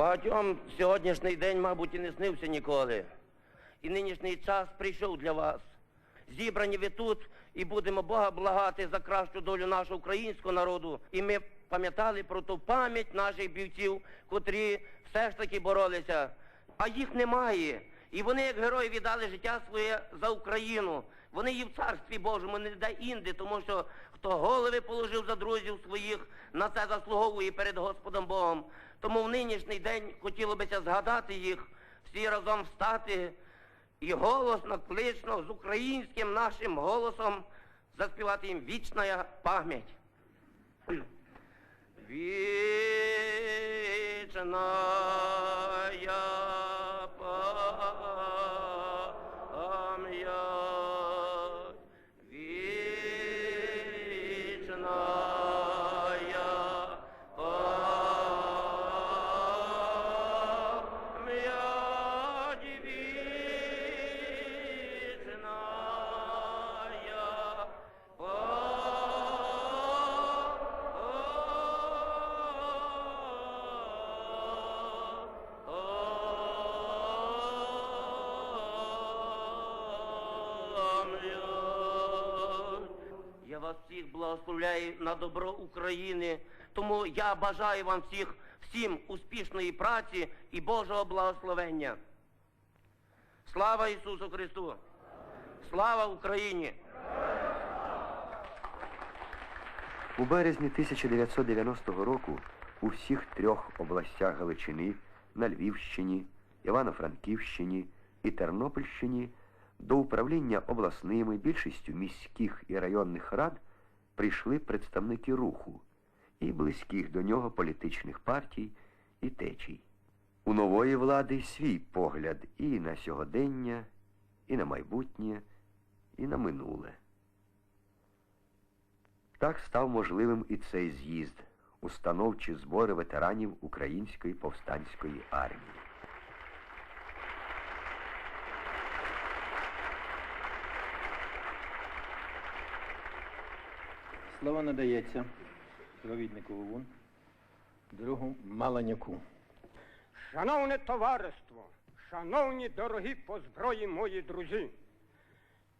Багатьом сьогоднішній день, мабуть, і не снився ніколи. І нинішній час прийшов для вас. Зібрані ви тут і будемо Бога благати за кращу долю нашого українського народу. І ми пам'ятали про ту пам'ять наших бійців, котрі все ж таки боролися. А їх немає. І вони, як герої, віддали життя своє за Україну. Вони є в царстві Божому, не де інде, тому що хто голови положив за друзів своїх, на це заслуговує перед Господом Богом. Тому в нинішній день хотіло бися згадати їх, всі разом встати і голосно, клично, з українським нашим голосом заспівати їм вічна пам'ять. Вечная пам'ять, вечная всіх благословляю на добро України. Тому я бажаю вам всіх всім успішної праці і Божого благословення. Слава Ісусу Христу! Слава Україні! У березні 1990 року у всіх трьох областях Галичини на Львівщині, Івано-Франківщині і Тернопільщині до управління обласними більшістю міських і районних рад прийшли представники руху і близьких до нього політичних партій і течій. У нової влади свій погляд і на сьогодення, і на майбутнє, і на минуле. Так став можливим і цей з'їзд, установчі збори ветеранів Української повстанської армії. Слово надається провіднику ОУН, другу Маланяку. Шановне товариство, шановні дорогі по зброї мої друзі,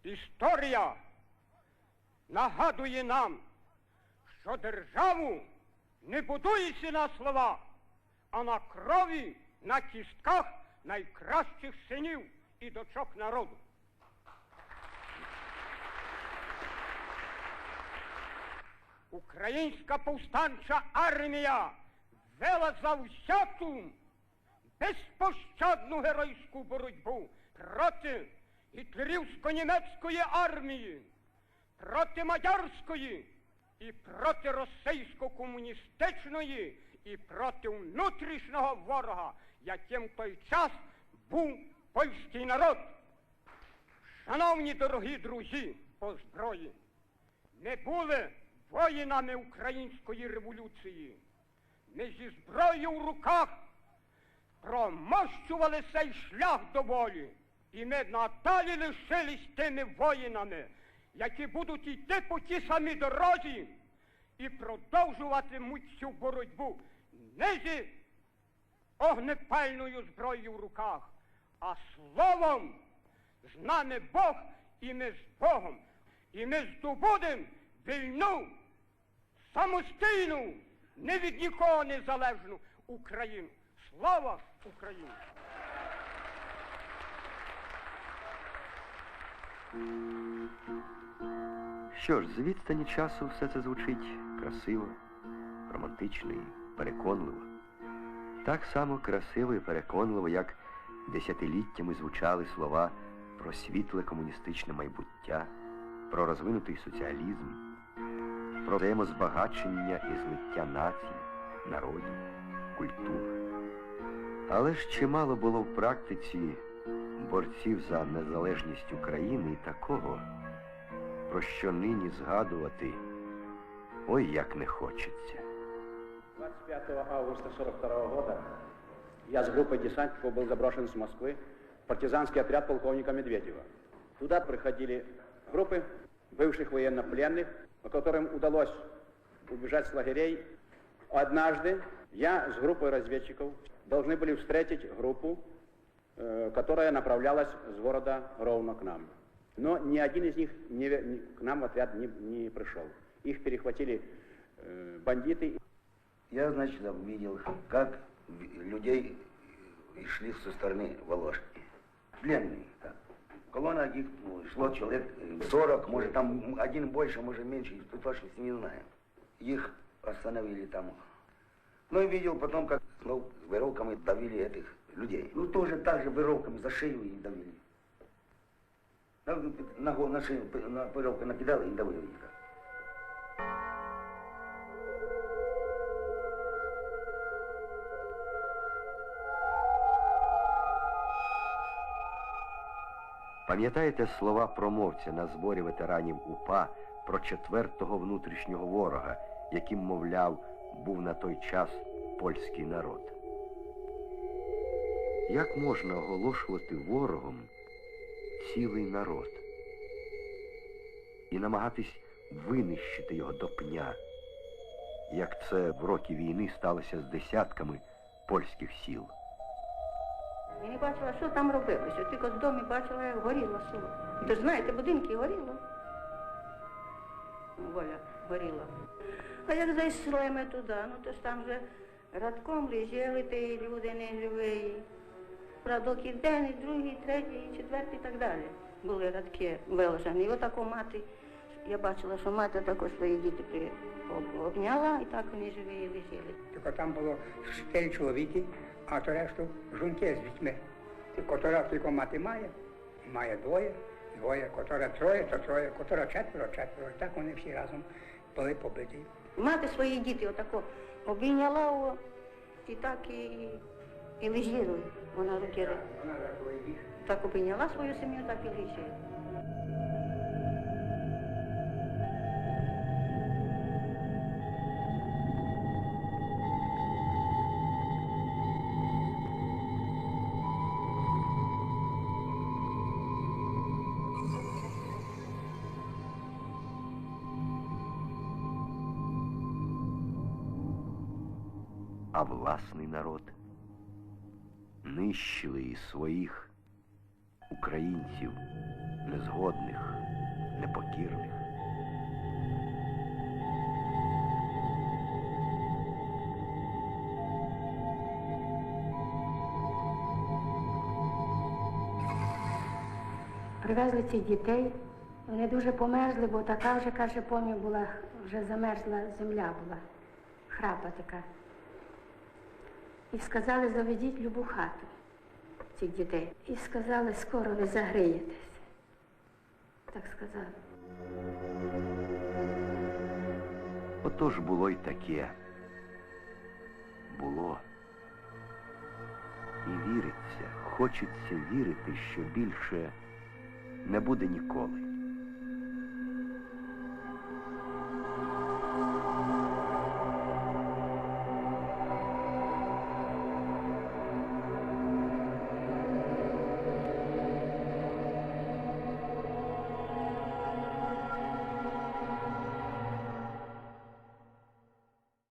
історія нагадує нам, що державу не будується на слова, а на крові, на кістках найкращих синів і дочок народу. Українська повстанча армія вела завзяту безпощадну геройську боротьбу проти гітлерівсько-німецької армії, проти мадярської і проти російсько-комуністичної і проти внутрішнього ворога, яким той час був польський народ. Шановні дорогі друзі по зброї, ми були воїнами української революції. Ми зі зброєю в руках промощували цей шлях до волі. І ми надалі лишились тими воїнами, які будуть йти по тій самій дорозі і продовжуватимуть цю боротьбу не зі огнепальною зброєю в руках, а словом з нами Бог і ми з Богом. І ми здобудемо вільну, самостійну, не від нікого незалежну Україну. Слава Україні! Що ж, з відстані часу все це звучить красиво, романтично і переконливо. Так само красиво і переконливо, як десятиліттями звучали слова про світле комуністичне майбуття, про розвинутий соціалізм, про взаємозбагачення і злиття націй, народів, культур. Але ж чимало було в практиці борців за незалежність України і такого, про що нині згадувати ой як не хочеться. 25 августа 42 года я с группой десантников был заброшен с Москвы в партизанский отряд полковника Медведева. Туда приходили группы бывших военнопленных, которым удалось убежать с лагерей. Однажды я с группой разведчиков должны были встретить группу, э, которая направлялась с города ровно к нам. Но ни один из них не не- к нам в отряд не, не пришел. Их перехватили э, бандиты Я, значит, видел, как людей шли со стороны Воложки. Пленные. Так. Колонна их шло человек э, 40, может там один больше, может меньше, тут точности не знаем. Их остановили там. Ну и видел потом, как ну, веревками давили этих людей. Ну тоже так же веревками за шею и давили. На, на, на шею на веревку накидали и давили их. Пам'ятаєте слова промовця на зборі ветеранів УПА про четвертого внутрішнього ворога, яким, мовляв, був на той час польський народ? Як можна оголошувати ворогом цілий народ і намагатись винищити його до пня, як це в роки війни сталося з десятками польських сіл? Я не бачила, що там робилося. Тільки з дому бачила, як горіло село. Ви ж знаєте, будинки горіло. Воля горіла. А як зайшли ми туди, ну то ж там вже радком лежали ті люди неживі. Радок і день, і другий, і третій, і четвертий і так далі. Були радки виложені. І отаку мати, я бачила, що мати також свої діти при- обняла, і так вони живі лежали. Тільки там було чотири чоловіки, а то решту жінки з дітьми. Ті, Котора тільки мати має, має двоє, двоє, котора троє, то троє, котора четверо, четверо. І так вони всі разом були побиті. Мати свої діти отако обійняла о, і так і, і лежіли. Вона руки так обійняла свою сім'ю, так і лежить. А власний народ. Нищили і своїх українців незгодних, непокірних. Привезли цих дітей. Вони дуже померзли, бо така вже, каже, помню, була, вже замерзла земля була, храпа така. І сказали, заведіть любу хату цих дітей. І сказали, скоро ви загриєтесь. Так сказали. Отож було й таке. Було. І віриться, хочеться вірити, що більше не буде ніколи.